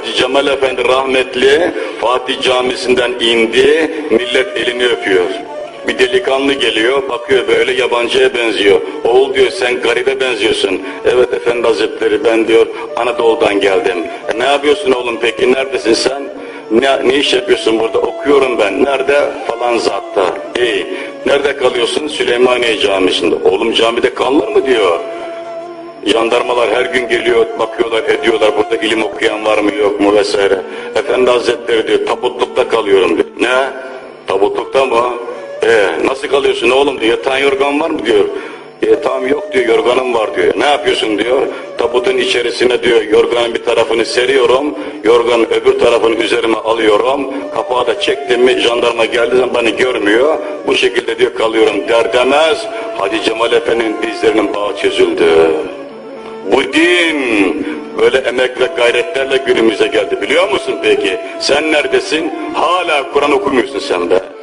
Hacı Cemal Efendi rahmetli Fatih Camisi'nden indi, millet elini öpüyor. Bir delikanlı geliyor, bakıyor böyle yabancıya benziyor. Oğul diyor sen garibe benziyorsun. Evet efendi hazretleri ben diyor Anadolu'dan geldim. E, ne yapıyorsun oğlum peki neredesin sen? Ne, ne iş yapıyorsun burada? Okuyorum ben. Nerede? Falan zatta. İyi. Nerede kalıyorsun? Süleymaniye Camisi'nde. Oğlum camide kalınır mı diyor. Jandarmalar her gün geliyor, bakıyorlar, ediyorlar. Burada ilim okuyan var mı yok mu vesaire. Efendi Hazretleri diyor, tabutlukta kalıyorum diyor. Ne? Tabutlukta mı? Ee, nasıl kalıyorsun oğlum diyor. Yatağın yorgan var mı diyor. Yatağım yok diyor, yorganım var diyor. Ne yapıyorsun diyor. Tabutun içerisine diyor, yorganın bir tarafını seriyorum. Yorganın öbür tarafını üzerime alıyorum. Kapağı da çektim mi jandarma geldiği zaman beni görmüyor. Bu şekilde diyor kalıyorum der demez. Hacı Cemal Efendi'nin dizlerinin bağı çözüldü. Böyle emek ve gayretlerle günümüze geldi biliyor musun peki? Sen neredesin? Hala Kur'an okumuyorsun sen be.